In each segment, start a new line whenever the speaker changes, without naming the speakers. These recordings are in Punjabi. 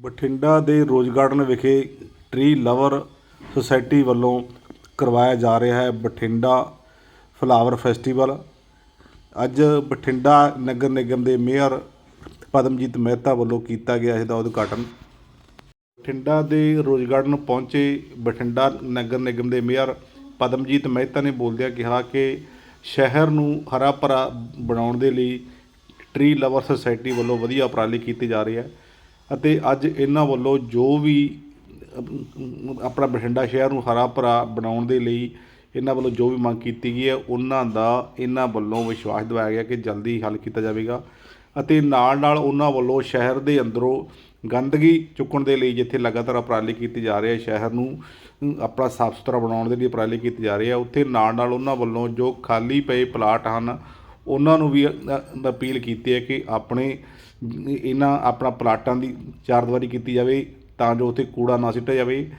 ਬਠਿੰਡਾ ਦੇ ਰੋਜ਼ ਗਾਰਡਨ ਵਿਖੇ ਟਰੀ ਲਵਰ ਸੁਸਾਇਟੀ ਵੱਲੋਂ ਕਰਵਾਇਆ ਜਾ ਰਿਹਾ ਹੈ ਬਠਿੰਡਾ ਫਲਾਵਰ ਫੈਸਟੀਵਲ ਅੱਜ ਬਠਿੰਡਾ ਨਗਰ ਨਿਗਮ ਦੇ ਮੇਅਰ ਪਦਮਜੀਤ ਮਹਿਤਾ ਵੱਲੋਂ ਕੀਤਾ ਗਿਆ ਇਸ ਦਾ ਉਦਘਾਟਨ। ਬਠਿੰਡਾ ਦੇ ਰੋਜ਼ ਗਾਰਡਨ ਪਹੁੰਚੇ ਬਠਿੰਡਾ ਨਗਰ ਨਿਗਮ ਦੇ ਮੇਅਰ ਪਦਮਜੀਤ ਮਹਿਤਾ ਨੇ ਬੋਲਦਿਆਂ ਕਿਹਾ ਕਿ ਸ਼ਹਿਰ ਨੂੰ ਹਰਾ ਭਰਾ ਬਣਾਉਣ ਦੇ ਲਈ ਟਰੀ ਲਵਰ ਸੁਸਾਇਟੀ ਵੱਲੋਂ ਵਧੀਆ ਉਪਰਾਲੇ ਕੀਤੇ ਜਾ ਰਹੇ ਹੈ ਅਤੇ ਅੱਜ ਇਹਨਾਂ ਵੱਲੋਂ ਜੋ ਵੀ ਆਪਣਾ ਬਠਿੰਡਾ ਸ਼ਹਿਰ ਨੂੰ ਹਰਾ ਭਰਾ ਬਣਾਉਣ ਦੇ ਲਈ ਇਹਨਾਂ ਵੱਲੋਂ ਜੋ ਵੀ ਮੰਗ ਕੀਤੀ ਗਈ ਹੈ, ਉਹਨਾਂ ਦਾ ਇਹਨਾਂ ਵੱਲੋਂ ਵਿਸ਼ਵਾਸ ਦਿਵਾਇਆ ਗਿਆ ਕਿ ਜਲਦੀ ਹੱਲ ਕੀਤਾ ਜਾਵੇਗਾ ਅਤੇ ਨਾਲ ਨਾਲ ਉਹਨਾਂ ਵੱਲੋਂ ਸ਼ਹਿਰ ਦੇ ਅੰਦਰੋਂ ਗੰਦਗੀ ਚੁੱਕਣ ਦੇ ਲਈ ਜਿੱਥੇ ਲਗਾਤਾਰ ਉਪਰਾਲੇ ਕੀਤੇ ਜਾ ਰਹੇ ਆ ਸ਼ਹਿਰ ਨੂੰ ਆਪਣਾ ਸਾਫ਼ ਸੁਥਰਾ ਬਣਾਉਣ ਦੇ ਲਈ ਉਪਰਾਲੇ ਕੀਤੇ ਜਾ ਰਹੇ ਆ ਉੱਥੇ ਨਾਲ ਨਾਲ ਉਹਨਾਂ ਵੱਲੋਂ ਜੋ ਖਾਲੀ ਪਏ ਪਲਾਟ ਹਨ ਉਹਨਾਂ ਨੂੰ ਵੀ ਅਪੀਲ ਕੀਤੀ ਹੈ ਕਿ ਆਪਣੇ, ਇਹਨਾਂ ਆਪਣਾ ਪਲਾਟਾਂ ਦੀ ਚਾਰਦੀਵਾਰੀ ਕੀਤੀ ਜਾਵੇ ਤਾਂ ਜੋ ਉੱਥੇ ਕੂੜਾ ਨਾ ਸਿੱਟਿਆ ਜਾਵੇ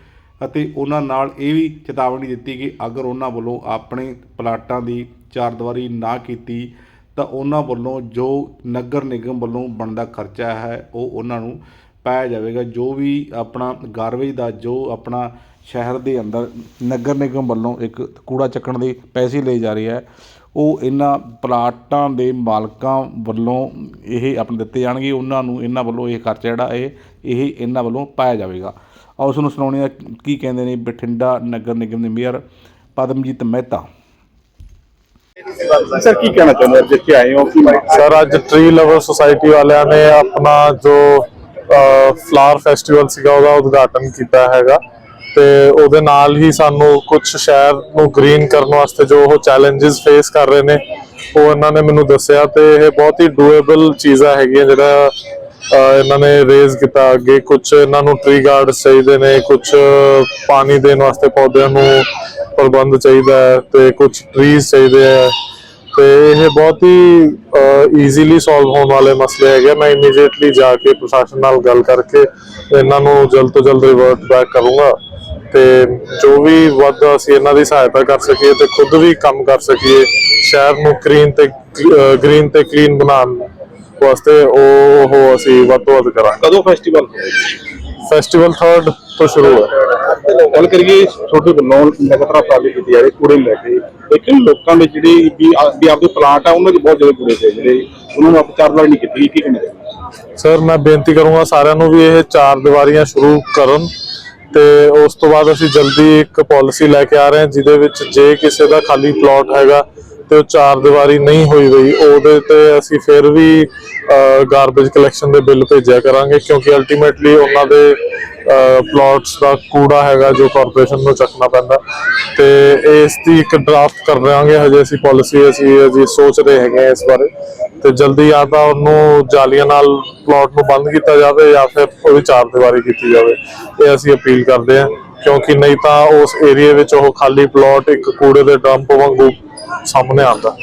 ਅਤੇ ਉਹਨਾਂ ਨਾਲ ਇਹ ਵੀ ਚੇਤਾਵਨੀ ਦਿੱਤੀ ਕਿ ਅਗਰ ਉਹਨਾਂ ਵੱਲੋਂ ਆਪਣੇ ਪਲਾਟਾਂ ਦੀ ਚਾਰਦੀਵਾਰੀ ਨਾ ਕੀਤੀ ਤਾਂ ਉਹਨਾਂ ਵੱਲੋਂ ਜੋ ਨਗਰ ਨਿਗਮ ਵੱਲੋਂ ਬਣਦਾ ਖਰਚਾ ਹੈ ਉਹ ਉਹਨਾਂ ਨੂੰ ਪਾਇਆ ਜਾਵੇਗਾ। ਜੋ ਵੀ ਆਪਣਾ ਗਾਰਬੇਜ ਦਾ ਜੋ ਆਪਣਾ ਸ਼ਹਿਰ ਦੇ ਅੰਦਰ ਨਗਰ ਨਿਗਮ ਵੱਲੋਂ ਇੱਕ ਕੂੜਾ ਚੱਕਣ ਦੇ ਪੈਸੇ ਲਏ ਜਾ ਰਹੇ ਹੈ ਉਹ ਇਹਨਾਂ ਪਲਾਟਾਂ ਦੇ ਮਾਲਕਾਂ ਵੱਲੋਂ ਇਹ ਆਪਣੇ ਦਿੱਤੇ ਜਾਣਗੇ ਉਹਨਾਂ ਨੂੰ ਇਹਨਾਂ ਵੱਲੋਂ ਇਹ ਖਰਚਾ ਜਿਹੜਾ ਇਹ ਇਹ ਇਹਨਾਂ ਵੱਲੋਂ ਪਾਇਆ ਜਾਵੇਗਾ। ਆਓ ਉਸ ਨੂੰ ਸੁਣਾਉਣੇ ਆ ਕੀ ਕਹਿੰਦੇ ਨੇ ਬਠਿੰਡਾ ਨਗਰ ਨਿਗਮ ਦੇ ਮੇਅਰ ਪਦਮਜੀਤ ਮਹਿਤਾ।
ਸਰ ਕੀ ਕਹਿਣਾ ਚਾਹੁੰਦੇ ਹੋ? ਜਿੱਥੇ ਆਏ ਹੋ ਕੀ
ਸਰ ਅੱਜ ਟਰੀ ਲਵਰ ਸੁਸਾਇਟੀ ਵਾਲਿਆਂ ਨੇ ਆਪਣਾ ਜੋ ਫਲਾਵਰ ਫੈਸਟੀਵਲ ਸੀਗਾ ਉਹਦਾ ਉਦਘਾਟਨ ਕੀਤਾ ਹੈਗਾ। ਤੇ ਉਹਦੇ ਨਾਲ ਹੀ ਸਾਨੂੰ ਕੁਝ ਸ਼ਹਿਰ ਨੂੰ ਗ੍ਰੀਨ ਕਰਨ ਵਾਸਤੇ ਜੋ ਉਹ ਚੈਲੰਜਸ ਫੇਸ ਕਰ ਰਹੇ ਨੇ, ਉਹ ਇਹਨਾਂ ਨੇ ਮੈਨੂੰ ਦੱਸਿਆ ਤੇ ਇਹ ਬਹੁਤ ਹੀ ਡੂਏਬਲ ਚੀਜ਼ਾਂ ਹੈਗੀਆਂ ਜਿਹੜਾ ਇਹਨਾਂ ਨੇ ਰੇਜ਼ ਕੀਤਾ ਅੱਗੇ। ਕੁਝ ਇਹਨਾਂ ਨੂੰ ਟਰੀ ਗਾਰਡਸ ਚਾਹੀਦੇ ਨੇ ਕੁਝ ਪਾਣੀ ਦੇਣ ਵਾਸਤੇ ਪੌਦਿਆਂ ਨੂੰ ਪ੍ਰਬੰਧ ਚਾਹੀਦਾ ਹੈ ਤੇ ਕੁਝ ਟਰੀਜ਼ ਚਾਹੀਦੇ ਹੈ ਤੇ ਇਹ ਬਹੁਤ ਹੀ ਈਜ਼ੀਲੀ ਸੋਲਵ ਹੋਣ ਵਾਲੇ ਮਸਲੇ ਹੈਗੇ ਮੈਂ ਇਮੀਡੀਏਟਲੀ ਜਾ ਕੇ ਪ੍ਰਸ਼ਾਸਨ ਨਾਲ ਗੱਲ ਕਰਕੇ ਇਹਨਾਂ ਨੂੰ ਜਲਦ ਤੋਂ ਜਲਦ ਰਿਵਰਟ ਬੈਕ ਕਰੂੰਗਾ। ਤੇ ਜੋ ਵੀ ਵੱਧ ਅਸੀਂ ਇਹਨਾਂ ਦੀ ਸਹਾਇਤਾ ਕਰ ਸਕੀਏ ਤੇ ਖੁਦ ਵੀ ਕੰਮ ਕਰ ਸਕੀਏ ਸ਼ਹਿਰ ਨੂੰ ਕਲੀਨ ਤੇ ਗ੍ਰੀਨ ਤੇ ਕਲੀਨ ਬਣਾਉਣ ਵਾਸਤੇ ਉਹ ਉਹ ਅਸੀਂ ਵੱਧ ਤੋਂ ਵੱਧ ਕਰਾਂਗੇ।
ਕਦੋਂ ਫੈਸਟੀਵਲ
ਫੈਸਟੀਵਲ 3rd ਤੋਂ ਸ਼ੁਰੂ ਹੈ।
ਗੱਲ ਕਰੀਏ ਛੋਟੇ ਵੱਲੋਂ ਲਗਾਤਾਰ ਉਪਰਾਲੇ ਕੀਤੇ ਜਾ ਰਹੇ ਕੂੜੇ ਲੈ ਕੇ। ਲੇਕਿਨ ਲੋਕਾਂ ਦੇ ਜਿਹੜੇ ਵੀ ਵੀ ਆਪਦੇ ਪਲਾਟ ਆ ਉਹਨਾਂ 'ਚ ਬਹੁਤ ਜ਼ਿਆਦਾ ਕੂੜੇ ਪਏ ਜਿਹੜੇ ਉਹਨਾਂ ਨੂੰ ਆਪ ਚਾਰਵਾਈ ਨਹੀਂ ਕੀਤੀ ਕੀ ਕਹਿੰਦੇ
ਸਰ ਮੈਂ ਬੇਨਤੀ ਕਰੂੰਗਾ ਸਾਰਿਆਂ ਨੂੰ ਵੀ ਇਹ ਚਾਰ ਦੀਵਾਰੀਆਂ ਸ਼ੁਰੂ ਕਰਨ। ਤੇ ਉਸ ਤੋਂ ਬਾਅਦ ਅਸੀਂ ਜਲਦੀ ਇੱਕ ਪਾਲਿਸੀ ਲੈ ਕੇ ਆ ਰਹੇ ਹਾਂ, ਜਿਹਦੇ ਵਿੱਚ ਜੇ ਕਿਸੇ ਦਾ ਖਾਲੀ ਪਲਾਟ ਹੈਗਾ ਤੇ ਉਹ ਚਾਰ ਦੀਵਾਰੀ ਨਹੀਂ ਹੋਈ ਗਈ ਉਹਦੇ ਤੇ ਅਸੀਂ ਫਿਰ ਵੀ ਗਾਰਬੇਜ ਕਲੈਕਸ਼ਨ ਦੇ ਬਿੱਲ ਭੇਜਿਆ ਕਰਾਂਗੇ, ਕਿਉਂਕਿ ਅਲਟੀਮੇਟਲੀ ਉਹਨਾਂ ਦੇ ਪਲਾਟਸ ਦਾ ਕੂੜਾ ਹੈਗਾ ਜੋ ਕਾਰਪੋਰੇਸ਼ਨ ਨੂੰ ਚੱਕਣਾ ਪੈਂਦਾ। ਤੇ ਇਸ ਦੀ ਇੱਕ ਡਰਾਫਟ ਕਰ ਰਹਾਂਗੇ ਹਜੇ ਅਸੀਂ ਪਾਲਿਸੀ ਅਸੀਂ ਅਜੀ ਸੋਚ ਰਹੇ ਹੈਗੇ ਹਾਂ ਇਸ ਬਾਰੇ। ਤੇ ਜਲਦੀ ਜਾਂ ਤਾਂ ਉਹਨੂੰ ਜਾਲੀਆਂ ਨਾਲ ਪਲਾਟ ਨੂੰ ਬੰਦ ਕੀਤਾ ਜਾਵੇ ਜਾਂ ਫਿਰ ਉਹਦੀ ਚਾਰ ਦੀਵਾਰੀ ਕੀਤੀ ਜਾਵੇ। ਇਹ ਅਸੀਂ ਅਪੀਲ ਕਰਦੇ ਹਾਂ, ਕਿਉਂਕਿ ਨਹੀਂ ਤਾਂ ਉਸ ਏਰੀਆ ਵਿੱਚ ਉਹ ਖਾਲੀ ਪਲਾਟ ਇੱਕ ਕੂੜੇ ਦੇ ਡੰਪ ਵਾਂਗੂ ਸਾਹਮਣੇ ਆਉਂਦਾ।